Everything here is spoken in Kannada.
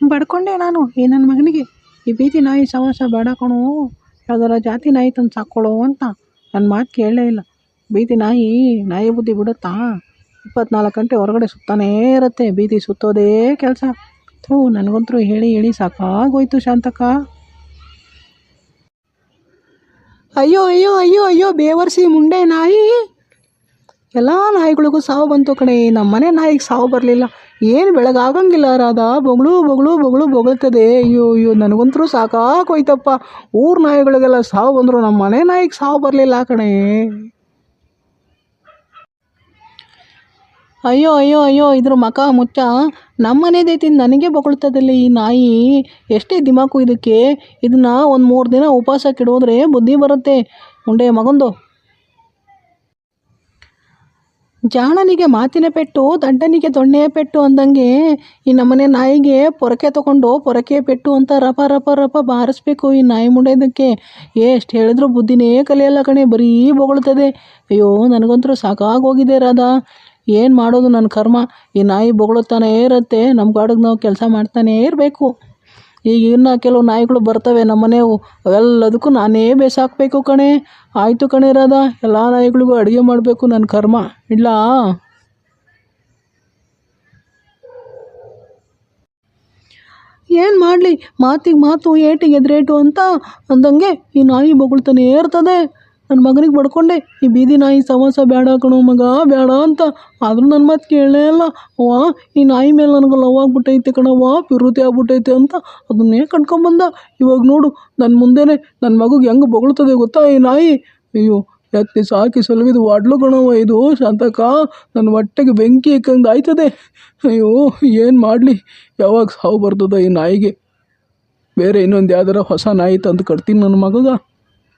ಬಡ್ಕೊಂಡೆ ನಾನು, ಈ ನನ್ನ ಮಗನಿಗೆ. ಈ ಬೀದಿ ನಾಯಿ ಸವಾಸ ಬೇಡ ಯಾವ್ದಾರ ಜಾತಿ ನಾಯಿ ತಂದು ಸಾಕೊಳ್ಳೋ ಅಂತ ನನ್ನ ಮಾತು ಕೇಳಲೇ ಇಲ್ಲ. ಬೀದಿ ನಾಯಿ ನಾಯಿ ಬುದ್ಧಿ ಬಿಡುತ್ತಾ? ಇಪ್ಪತ್ನಾಲ್ಕು ಗಂಟೆ ಹೊರಗಡೆ ಸುತ್ತಾನೇ ಇರುತ್ತೆ, ಬೀದಿ ಸುತ್ತೋದೇ ಕೆಲಸ. ಥೂ ನನಗಂತೂ ಹೇಳಿ ಹೇಳಿ ಸಾಕಾಗೋಯ್ತು ಶಾಂತಕ್ಕ. ಅಯ್ಯೋ ಅಯ್ಯೋ ಅಯ್ಯೋ ಅಯ್ಯೋ, ಬೇವರ್ಸಿ ಮುಂಡೆ ನಾಯಿ. ಎಲ್ಲ ನಾಯಿಗಳಿಗೂ ಸಾವು ಬಂತು ಕಣೆ. ನಮ್ಮ ಮನೆ ನಾಯಿಗೆ ಸಾವು ಬರಲಿಲ್ಲ. ಏನು ಬೆಳಗಾಗಂಗಿಲ್ಲ ರಾಧಾ. ಬೊಗಳು ಬೊಗಳು ಬೊಗಳು ಬೊಗಳ್ತದೆ. ಅಯ್ಯೋ ಅಯ್ಯೋ, ನನಗಂತರೂ ಸಾಕಾಗೋಯ್ತಪ್ಪ. ಊರ ನಾಯಿಗಳಿಗೆಲ್ಲ ಸಾವು ಬಂದರು ನಮ್ಮ ಮನೆ ನಾಯಿಗೆ ಸಾವು ಬರಲಿಲ್ಲ ಕಣೆ. ಅಯ್ಯೋ ಅಯ್ಯೋ ಅಯ್ಯೋ, ಇದ್ರ ಮಕ, ಮುಚ್ಚ. ನಮ್ಮನೇದೈತಿ ನನಗೆ ಬೊಗಳ್ತದಲ್ಲಿ ಈ ನಾಯಿ. ಎಷ್ಟೇ ದಿಮಾಕು ಇದಕ್ಕೆ. ಇದನ್ನ ಒಂದು ಮೂರು ದಿನ ಉಪವಾಸ ಕೆಡೋದ್ರೆ ಬುದ್ಧಿ ಬರುತ್ತೆ. ಉಂಡೆ ಮಗಂದು. ಜಾಣನಿಗೆ ಮಾತಿನ ಪೆಟ್ಟು, ದಂಡನಿಗೆ ದೊಣ್ಣೆಯ ಪೆಟ್ಟು ಅಂದಂಗೆ ಈ ನಮ್ಮನೆ ನಾಯಿಗೆ ಪೊರಕೆ ತಗೊಂಡು ಪೊರಕೆ ಪೆಟ್ಟು ಅಂತ ರಪ ರಪ ರಪ ಬಾರಿಸ್ಬೇಕು ಈ ನಾಯಿ ಮುಂಡೆದಕ್ಕೆ. ಎಷ್ಟು ಹೇಳಿದ್ರು ಬುದ್ಧಿನೇ ಕಲಿಯಲ್ಲ ಕಣೆ, ಬರೀ ಬೊಗಳ್ತದೆ ಅಯ್ಯೋ, ನನಗಂತೂ ಸಾಕಾಗೋಗಿದೆ ರಾಧಾ. ಏನು ಮಾಡೋದು ನನ್ನ ಕರ್ಮ? ಈ ನಾಯಿ ಬೊಗಳುತ್ತಾನೇ ಇರುತ್ತೆ ನಮ್ಮ ಗಾಡಿಗೆ ನಾವು ಕೆಲಸ ಮಾಡ್ತಾನೇ ಇರಬೇಕು. ಈಗ ಇನ್ನು ಕೆಲವು ನಾಯಿಗಳು ಬರ್ತವೆ ನಮ್ಮನೆವು ಅವೆಲ್ಲದಕ್ಕೂ ನಾನೇ ಬೇಸಾಕಬೇಕು ಕಣೆ. ಆಯಿತು ಕಣೆ ರಾಧಾ, ಎಲ್ಲ ನಾಯಿಗಳಿಗೂ ಅಡುಗೆ ಮಾಡಬೇಕು ನನ್ನ ಕರ್ಮ. ಇಲ್ಲ ಏನು ಮಾಡಲಿ, ಮಾತಿಗೆ ಮಾತು ಏಟಿಗೆ ಎದುರೇಟು ಅಂತ ಅಂದಂಗೆ ಈ ನಾಯಿ ಬೊಗಳ್ತಾನೇ ಇರ್ತದೆ. ನನ್ನ ಮಗನಿಗೆ ಬಡ್ಕೊಂಡೆ, ಈ ಬೀದಿ ನಾಯಿ ಸವಾಸ ಬೇಡ ಕಣೋ ಮಗ ಬೇಡ ಅಂತ. ಆದರೂ ನನ್ನ ಮಾತು ಕೇಳಲೇ ಇಲ್ಲ. ಅವ್ವ, ಈ ನಾಯಿ ಮೇಲೆ ನನಗೆ ಲವ್ ಆಗ್ಬಿಟ್ಟೈತೆ ಕಣವ್ವ ಪಿರುತಿ ಆಗ್ಬಿಟ್ಟೈತೆ ಅಂತ ಅದನ್ನೇ ಕಟ್ಕೊಂಬಂದ. ಇವಾಗ ನೋಡು ನನ್ನ ಮುಂದೆನೇ ನನ್ನ ಮಗುಗೆ ಹೆಂಗೆ ಬೊಗಳ್ತದೆ ಗೊತ್ತಾ ಈ ನಾಯಿ? ಅಯ್ಯೋ, ಎತ್ತಿ ಸಾಕಿ ಸಲುವಿದು ವಾಡ್ಲು ಕಣವ ಇದು ಶಾಂತಕ ನನ್ನ ಹೊಟ್ಟೆಗೆ ಬೆಂಕಿ ಇಕ್ಕಂಗೆ ಆಯ್ತದೆ. ಅಯ್ಯೋ, ಏನು ಮಾಡಲಿ, ಯಾವಾಗ ಸಾವು ಬರ್ತದ ಈ ನಾಯಿಗೆ? ಬೇರೆ ಇನ್ನೊಂದು ಯಾವ್ದಾರ ಹೊಸ ನಾಯಿ ತಂದು ಕಟ್ತೀನಿ ನನ್ನ ಮಗಗ.